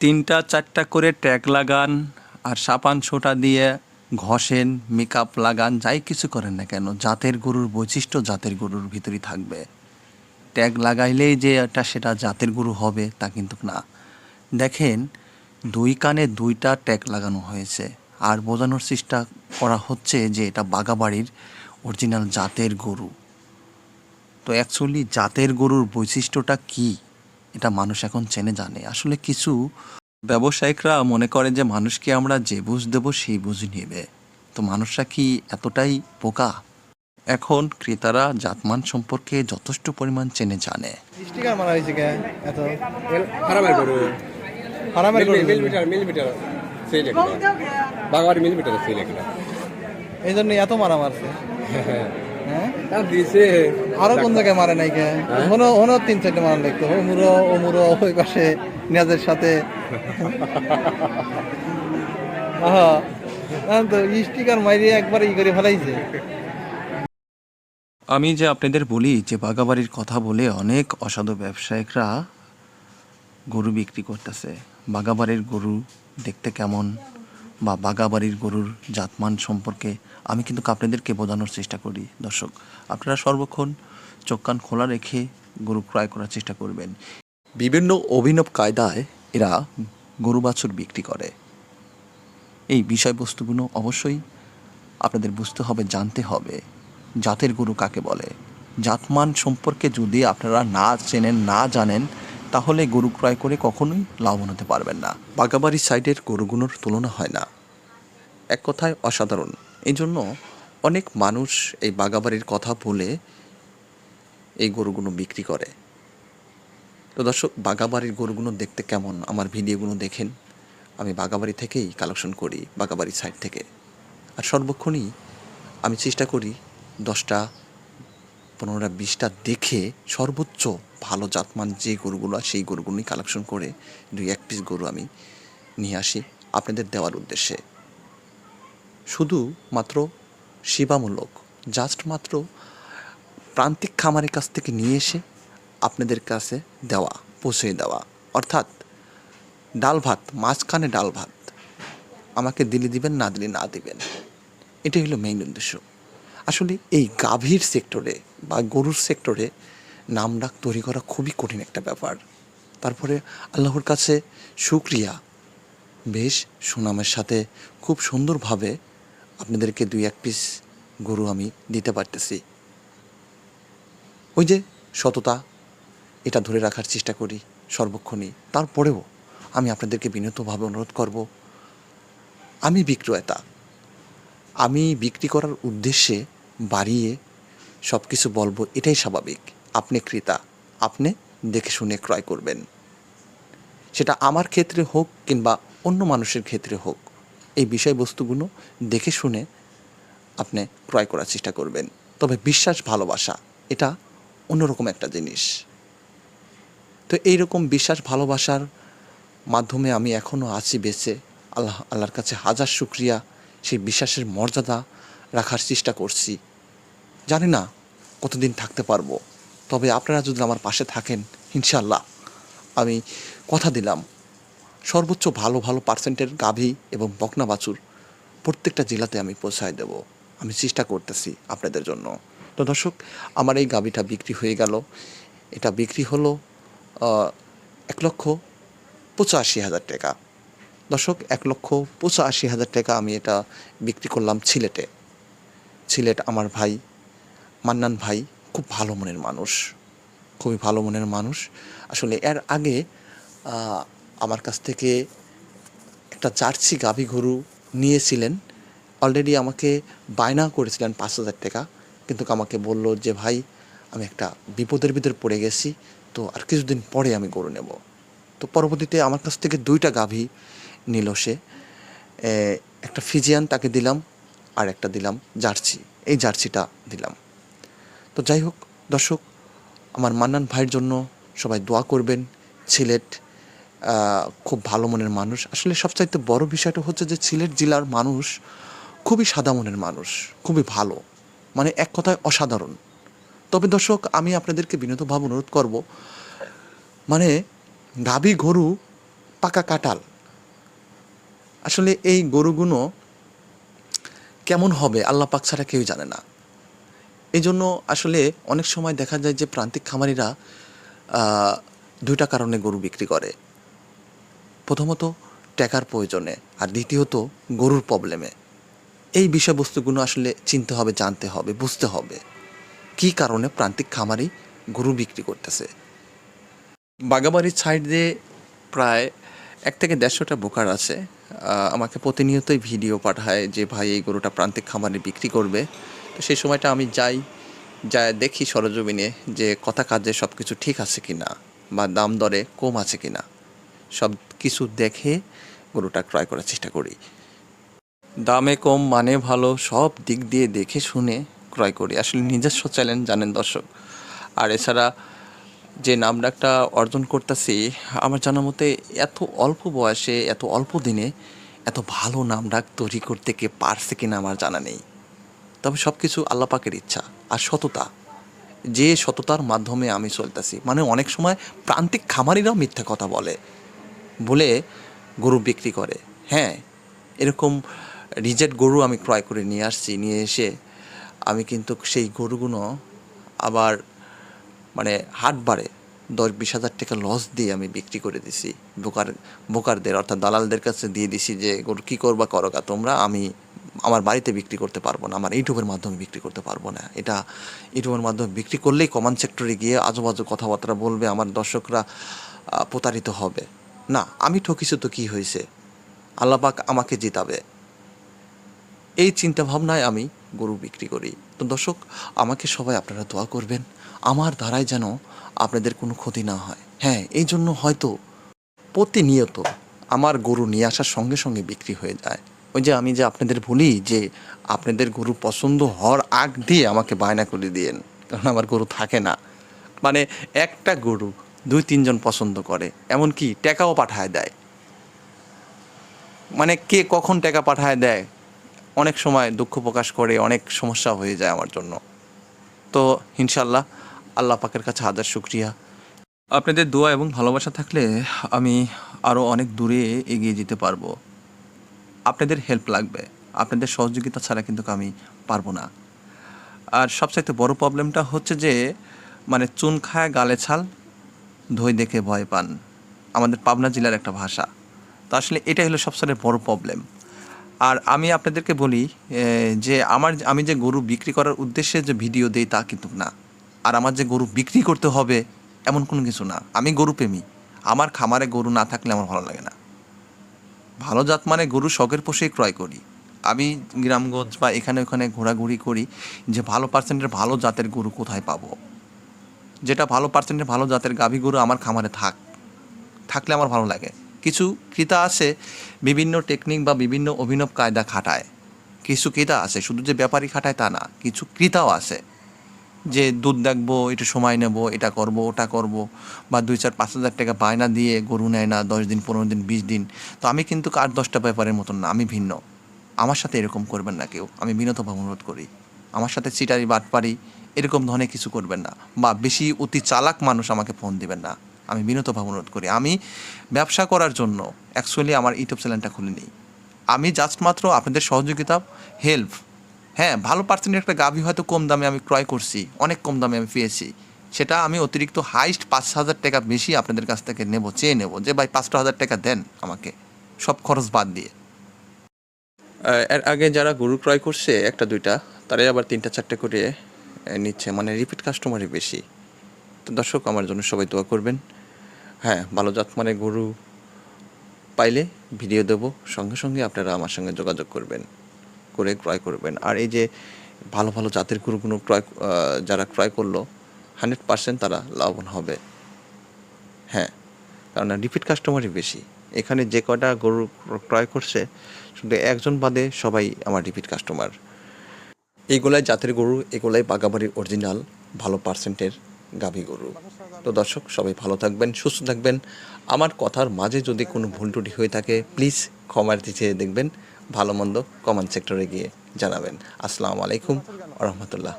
তিনটা, চারটা করে ট্যাগ লাগান আর সাপান সোটা দিয়ে ঘষেন, মেকআপ লাগান, যাই কিছু করেন না কেন, জাতের গরুর বৈশিষ্ট্য জাতের গরুর ভিতরেই থাকবে। ট্যাগ লাগাইলেই যে এটা সেটা জাতের গরু হবে, তা কিন্তু না। দেখেন, দুই কানে দুইটা ট্যাগ লাগানো হয়েছে। আর বোঝানোর চেষ্টা করা হচ্ছে যে এটা বাগাবাড়ির অরিজিনাল জাতের গরু। তো অ্যাকচুয়ালি জাতের গরুর বৈশিষ্ট্যটা কি? এটা মানুষ এখন চেনে জানে। আসলে কিছু ব্যবসায়িকরা মনে করে যে মানুষকে আমরা যে বুঝ দেবো সেই বুঝ নেবে। তো মানুষরা কি এতটাই পোকা এখন ক্রেতারা জাতমান সম্পর্কে যথেষ্ট পরিমাণ চেনে জানে। এই জন্য এত? মারা মারছে হ্যাঁ তার দিছে। আরও কোন জায়গায় মারে নাই কে? হনো হনো তিন চারটে মারা লাগতো ও মুরো ও ওই পাশে নিয়াজের সাথে। আহা তো স্টিকার মারিয়ে একবার ই করে ফেলাইছে। আমি যে আপনাদের বলি যে বাগাবাড়ির কথা বলে অনেক অসাধু ব্যবসায়িকরা গরু বিক্রি করতেছে। বাগাবাড়ির গরু দেখতে কেমন? বা বাগাবাড়ির গরুর জাতমান সম্পর্কে আমি কিন্তু আপনাদেরকে বোঝানোর চেষ্টা করি। দর্শক, আপনারা সর্বক্ষণ চোখ কান খোলা রেখে গরু ক্রয় করার চেষ্টা করবেন। বিভিন্ন অভিনব কায়দায় এরা গরু বাছুর বিক্রি করে। এই বিষয়বস্তুগুলো অবশ্যই আপনাদের বুঝতে হবে, জানতে হবে, জাতের গরু কাকে বলে। জাতমান সম্পর্কে যদি আপনারা না চেনেন, না জানেন তাহলে গরু ক্রয় করে কখনোই লাভবান হতে পারবেন না। বাগাবাড়ি সাইডের গরুগুলোর তুলনা হয় না। এক কথায় অসাধারণ। এই জন্য অনেক মানুষ এই বাগাবাড়ির কথা বলে এই গরুগুলো বিক্রি করে। তো দর্শক বাগাবাড়ির গরুগুলো দেখতে কেমন? আমার ভিডিওগুলো দেখেন। আমি বাগাবাড়ি থেকেই কালেকশন করি বাগাবাড়ি সাইড থেকে। আর সর্বক্ষণই আমি চেষ্টা করি দশটা পনেরোটা বিশটা দেখে সর্বোচ্চ ভালো জাতমান যে গরুগুলো সেই গরুগুলোই কালেকশন করে দুই এক পিস গরু আমি নিয়ে আসি আপনাদের দেওয়ার উদ্দেশ্যে। শুধু মাত্র সেবামূলক জাস্ট মাত্র প্রান্তিক খামারের কাছ থেকে নিয়ে এসে আপনাদের কাছে দেওয়া, পৌঁছে দেওয়া। অর্থাৎ ডাল ভাত, মাঝখানে ডাল ভাত। আমাকে দিলে দিবেন, না দিলে না দিবেন। এটাই হলো মেইন উদ্দেশ্য। আসলে এই গাভীর সেক্টরে বা গরুর সেক্টরে নাম ডাক তৈরি করা খুবই কঠিন একটা ব্যাপার। তারপরে আল্লাহর কাছে শুক্রিয়া। বেশ সুনামের সাথে খুব সুন্দরভাবে আপনাদেরকে দুই এক পিস গরু আমি দিতে পারতেছি। ওই যে সততা, এটা ধরে রাখার চেষ্টা করি সর্বক্ষণই। তারপরেও আমি আপনাদেরকে বিনীতভাবে অনুরোধ করব, আমি বিক্রয়তা আমি বিক্রি করার উদ্দেশ্যে বাড়িয়ে সব কিছু বলব, এটাই স্বাভাবিক। আপনি ক্রেতা, আপনি দেখে শুনে ক্রয় করবেন। সেটা আমার ক্ষেত্রে হোক কিংবা অন্য মানুষের ক্ষেত্রে হোক, এই বিষয়বস্তুগুলো দেখে শুনে আপনি ক্রয় করার চেষ্টা করবেন। তবে বিশ্বাস, ভালোবাসা, এটা অন্যরকম একটা জিনিস। তো এইরকম বিশ্বাস, ভালোবাসার মাধ্যমে আমি এখনও আছি বেঁচে। আল্লাহ, আল্লাহর কাছে হাজার শুক্রিয়া। সেই বিশ্বাসের মর্যাদা রাখার চেষ্টা করছি। জানি না কতদিন থাকতে পারব। তবে আপনারা যদি আমার পাশে থাকেন ইনশাল্লাহ আমি কথা দিলাম। সর্বোচ্চ ভালো ভালো পার্সেন্টের গাভী এবং বকনা বাছুর প্রত্যেকটা জেলাতে আমি পৌঁছায় দেব। আমি চেষ্টা করতেছি আপনাদের জন্য। তো দর্শক, আমার এই গাভীটা বিক্রি হয়ে গেল। এটা বিক্রি হলো এক লক্ষ পঁচাশি হাজার টাকা। দর্শক, এক লক্ষ পঁচাশি হাজার টাকা আমি এটা বিক্রি করলাম সিলেটে সিলেট আমার ভাই, মান্নান ভাই খুব ভালো মনের মানুষ, খুবই ভালো মনের মানুষ। আসলে এর আগে আমার কাছ থেকে একটা জার্সি গাভী গরু নিয়েছিলেন। অলরেডি আমাকে বায়না করেছিলেন পাঁচ হাজার টাকা। কিন্তু আমাকে বলল যে, ভাই, আমি একটা বিপদের ভিতর পড়ে গেছি, তো আর কিছুদিন পরে আমি গরু নেব। তো পরবর্তীতে আমার কাছ থেকে দুইটা গাভী নিল সে। একটা ফিজিয়ান তাকে দিলাম। আর একটা দিলাম, জার্সি। এই জার্সিটা দিলাম। তো যাই হোক, দর্শক, আমার মান্নান ভাইয়ের জন্য সবাই দোয়া করবেন। সিলেট খুব ভালো মনের মানুষ। আসলে সবচাইতে বড় বিষয়টা হচ্ছে যে সিলেট জেলার মানুষ খুবই সাদা মনের মানুষ, খুবই ভালো। মানে এক কথায় অসাধারণ। তবে দর্শক, আমি আপনাদেরকে বিনীতভাবে অনুরোধ করব মানে গাভী গরু পাকা কাটাল আসলে এই গরুগুলো কেমন হবে আল্লাহ পাক ছাড়া কেউ জানে না। এই জন্য আসলে অনেক সময় দেখা যায় যে প্রান্তিক খামারিরা দুইটা কারণে গরু বিক্রি করে। প্রথমত, টাকার প্রয়োজনে, আর দ্বিতীয়ত, গরুর প্রবলেমে। এই বিষয়বস্তুগুলো আসলে চিনতে হবে, জানতে হবে, বুঝতে হবে। কী কারণে প্রান্তিক খামারি গরু বিক্রি করতেছে? বাগাবাড়ির সাইড দিয়ে প্রায় এক থেকে দেড়শোটা বোকার আছে। আমাকে প্রতিনিয়তই ভিডিও পাঠায় যে ভাই এই গরুটা প্রান্তিক খামারে বিক্রি করবে। তো সেই সময়টা আমি যাই যা দেখি সরজমিনে যে কথা কাজে সব কিছু ঠিক আছে কি না বা দাম দরে কম আছে কি না সব কিছু দেখে গরুটা ক্রয় করার চেষ্টা করি। দামে কম মানে ভালো, সব দিক দিয়ে দেখে শুনে ক্রয় করি। আসলে নিজস্ব চ্যালেঞ্জ জানেন দর্শক। আর এছাড়া যে নামডাকটা অর্জন করতেছি, আমার জানা মতে এত অল্প বয়সে, এত অল্প দিনে এত ভালো নামডাক তৈরি করতে কে পারছে কিনা আমার জানা নেই। তবে সব কিছু আল্লাপাকের ইচ্ছা আর সততা। যে সততার মাধ্যমে আমি চলতেছি মানে অনেক সময় প্রান্তিক খামারিরাও মিথ্যা কথা বলে বলে গরু বিক্রি করে। হ্যাঁ এরকম রিজেক্ট গরু আমি ক্রয় করে নিয়ে আসছি, নিয়ে এসে আমি কিন্তু সেই গরুগুলো আবার মানে হাট বাড়ে দশ বিশ হাজার টাকা লস দিয়ে আমি বিক্রি করে দিছি। বোকার বোকারদের অর্থাৎ দালালদের কাছে দিয়ে দিছি যে, গরু কী করবা করো গা, তোমরা আমি আমার বাড়িতে বিক্রি করতে পারব না, আমার ইউটিউবের মাধ্যমে বিক্রি করতে পারব না। এটা ইউটিউবের মাধ্যমে বিক্রি করলেই কমান সেক্টরে গিয়ে আজুবাজু কথাবার্তা বলবে, আমার দর্শকরা প্রতারিত হবে। না, আমি ঠকিছি তো কী হয়েছে আল্লাপাক আমাকে জিতাবে। এই চিন্তা ভাবনায় আমি গরু বিক্রি করি। তো দর্শক, আমাকে সবাই আপনারা দোয়া করবেন। আমার দ্বারাই যেন আপনাদের কোনো ক্ষতি না হয়। হ্যাঁ এই জন্য হয়তো প্রতিনিয়ত আমার গরু নিয়ে আসার সঙ্গে সঙ্গে বিক্রি হয়ে যায়। ওই যে আমি যে আপনাদের বলি যে আপনাদের গরু পছন্দ হওয়ার আগ দিয়ে আমাকে বায়না করে দিয়েন, কারণ আমার গরু থাকে না। মানে একটা গরু দুই, তিনজন পছন্দ করে, এমনকি টাকাও পাঠায় দেয়। মানে কে কখন টাকা পাঠায় দেয়, অনেক সময় দুঃখ প্রকাশ করে, অনেক সমস্যা হয়ে যায় আমার জন্য। তো ইনশাল্লাহ আল্লাহ পাকের কাছে হাজার শুক্রিয়া। আপনাদের দোয়া এবং ভালোবাসা থাকলে আমি আরও অনেক দূরে এগিয়ে যেতে পারব। আপনাদের হেল্প লাগবে। আপনাদের সহযোগিতা ছাড়া কিন্তু আমি পারব না। আর সবচাইতে বড় প্রবলেমটা হচ্ছে যে মানে চুন খায়, গালে ছাল ধই দেখে ভয় পান। আমাদের পাবনা জেলার একটা ভাষা। তো আসলে এটাই হলো সবচেয়ে বড় প্রবলেম আর আমি আপনাদেরকে বলি যে আমার, আমি যে গরু বিক্রি করার উদ্দেশ্যে যে ভিডিও দেই তা কিন্তু না। আর আমার যে গরু বিক্রি করতে হবে, এমন কোনো কিছু না। আমি গরু প্রেমী। আমার খামারে গরু না থাকলে আমার ভালো লাগে না। ভালো জাত মানে গরু শখের পোষেই ক্রয় করি। আমি গ্রামগঞ্জ বা এখানে ওখানে ঘোরাঘুরি করি যে ভালো পার্সেন্টের ভালো জাতের গরু কোথায় পাবো। যেটা ভালো পার্সেন্টের ভালো জাতের গাভী গরু আমার খামারে থাক, থাকলে আমার ভালো লাগে। কিছু ক্রেতা আছে, বিভিন্ন টেকনিক বা বিভিন্ন অভিনব কায়দা খাটায়। কিছু ক্রেতা আছে, শুধু যে ব্যাপারী খাটায় তা না, কিছু ক্রেতাও আছে। যে দুধ দেখব, একটু সময় নেব, এটা করব, ওটা করব, বা দুই চার পাঁচ হাজার টাকা বায়না দিয়ে গরু নেয় না, দশ দিন, পনেরো দিন, বিশ দিন, তো আমি কিন্তু কার দশটা ব্যাপারের মতন না, আমি ভিন্ন। আমার সাথে এরকম করবেন না কেউ, আমি বিনতভাবে অনুরোধ করি। আমার সাথে চিটারি বাটপারি, এরকম ধরনের কিছু করবেন না, বা বেশি অতি চালাক মানুষ আমাকে ফোন দিবেন না, আমি বিনতভাবে অনুরোধ করি। আমি ব্যবসা করার জন্য অ্যাকচুয়ালি আমার ইউটিউব চ্যানেলটা খুলে নিই আমি জাস্ট মাত্র আপনাদের সহযোগিতা হেল্প হ্যাঁ ভালো পার্সেন্টের একটা গাভী হয়তো কম দামে আমি ক্রয় করছি, অনেক কম দামে আমি পেয়েছি। সেটা আমি অতিরিক্ত হাইস্ট পাঁচ হাজার টাকা বেশি আপনাদের কাছ থেকে নেব, চেয়ে নেব যে, ভাই পাঁচটা হাজার টাকা দেন আমাকে। সব খরচ বাদ দিয়ে। এর আগে যারা গরু ক্রয় করছে, একটা, দুইটা, তারাই আবার তিনটা, চারটে করে নিচ্ছে মানে রিপিট কাস্টমারই বেশি। তো দর্শক, আমার জন্য সবাই দোয়া করবেন। হ্যাঁ ভালো জাত মানে গরু পাইলে ভিডিও দেবো, সঙ্গে সঙ্গে আপনারা আমার সঙ্গে যোগাযোগ করবেন। করে ক্রয় করবেন। আর এই যে ভালো ভালো জাতের গরুগুলো ক্রয় যারা ক্রয় করল হান্ড্রেড পার্সেন্ট তারা লাভবান হবে। হ্যাঁ কারণ রিপিট কাস্টমারই বেশি। এখানে যে কটা গরু ক্রয় করছে, শুধু একজন বাদে সবাই আমার রিপিট কাস্টমার এইগুলাই জাতের গরু, এগুলাই বাগাবাড়ির অরিজিনাল ভালো পার্সেন্টের গাভী গরু। তো দর্শক, সবাই ভালো থাকবেন, সুস্থ থাকবেন। আমার কথার মাঝে যদি কোনো ভুল ত্রুটি হয়ে থাকে প্লিজ ক্ষমার দিতে দেখবেন। ভালো মন্দ কমেন্ট সেক্টরে গিয়ে জানাবেন। আসসালামু আলাইকুম রহমতুল্লাহ।